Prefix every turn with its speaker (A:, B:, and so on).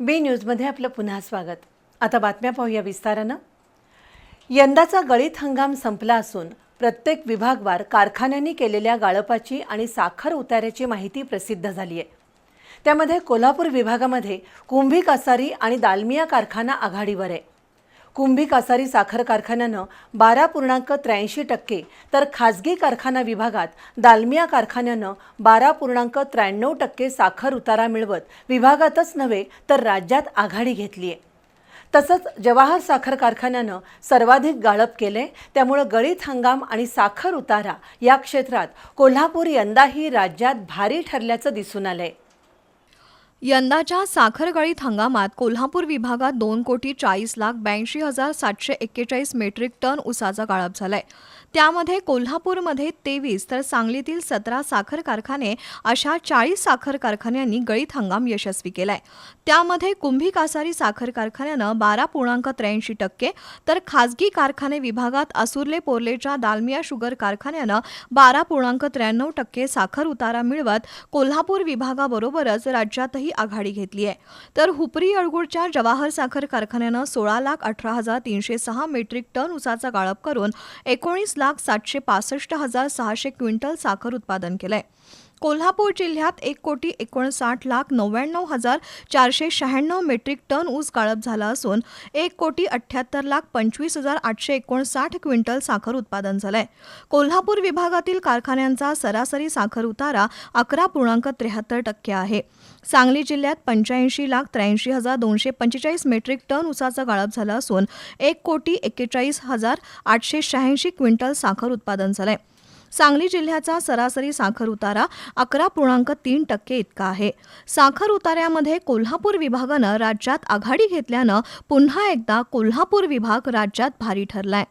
A: बी न्यूजमध्ये आपलं पुन्हा स्वागत. आता बातम्या पाहूया विस्तारानं. यंदाचा गळीत हंगाम संपला असून प्रत्येक विभागवार कारखान्यांनी केलेल्या गाळपाची आणि साखर उतार्याची माहिती प्रसिद्ध झाली आहे. त्यामध्ये कोल्हापूर विभागामध्ये कुंभी कासारी आणि दालमिया कारखाना आघाडीवर आहे. कुंभी कासारी साखर कारखान्यानं बारा पूर्णांक त्र्याऐंशी टक्के तर खाजगी कारखाना विभागात दालमिया कारखान्यानं बारा पूर्णांक त्र्याण्णव टक्के साखर उतारा मिळवत विभागातच नव्हे तर राज्यात आघाडी घेतली आहे. तसंच जवाहर साखर कारखान्यानं सर्वाधिक गाळप केले त्यामुळं गळीत हंगाम आणि साखर उतारा या क्षेत्रात कोल्हापूर यंदाही राज्यात भारी ठरल्याचं दिसून आलंय.
B: यंदाच्या साखर गळीत हंगामात कोल्हापूर विभागात दोन कोटी चाळीस लाख ब्याऐंशी हजार सातशे एक्केचाळीस मेट्रिक टन ऊसाचा गाळप झालाय. त्यामध्ये कोल्हापूरमध्ये तेवीस तर सांगलीतील सतरा साखर कारखाने अशा चाळीस साखर कारखान्यांनी गळीत हंगाम यशस्वी केलाय. त्यामध्ये कुंभी कासारी साखर कारखान्यानं बारा पूर्णांक त्र्याऐंशी टक्के तर खासगी कारखाने विभागात असुर्ले पोर्लेच्या दालमिया शुगर कारखान्यानं बारा पूर्णांक त्र्याण्णव टक्के साखर उतारा मिळवत कोल्हापूर विभागाबरोबरच राज्यातही आघाडी घेतली आहे. तर हुपरी अळगुडच्या जवाहर साखर कारखान्यानं सोळा लाख अठरा हजार तीनशे सहा मेट्रिक टन ऊसाचा गाळप करून एकोणीस लाख सातशे पासष्ट हजार सहाशे क्विंटल साखर उत्पादन केलंय. कोल्हापूर जिल्ह्यात एक कोटी एकोणसाठ लाख नव्याण्णव हजार चारशे शहाण्णव मेट्रिक टन ऊस गाळप झाला असून एक कोटी अठ्ठ्याहत्तर लाख पंचवीस हजार आठशे एकोणसाठ क्विंटल साखर उत्पादन झालंय. कोल्हापूर विभागातील कारखान्यांचा सरासरी साखर उतारा अकरा पूर्णांक त्र्याहत्तर टक्के आहे. सांगली जिल्ह्यात पंच्याऐंशी लाख त्र्याऐंशी हजार दोनशे पंचेचाळीस मेट्रिक टन ऊसाचा गाळप झाला असून एक कोटी एक्केचाळीस हजार आठशे शहाऐंशी क्विंटल साखर उत्पादन झालंय. सांगली जिल्ह्याचा सरासरी साखर उतारा अकरा पूर्णांक तीन टक्के इतका आहे. साखर उतार्यामध्ये कोल्हापूर विभागानं राज्यात आघाडी घेतल्यानं पुन्हा एकदा कोल्हापूर विभाग राज्यात भारी ठरलाय.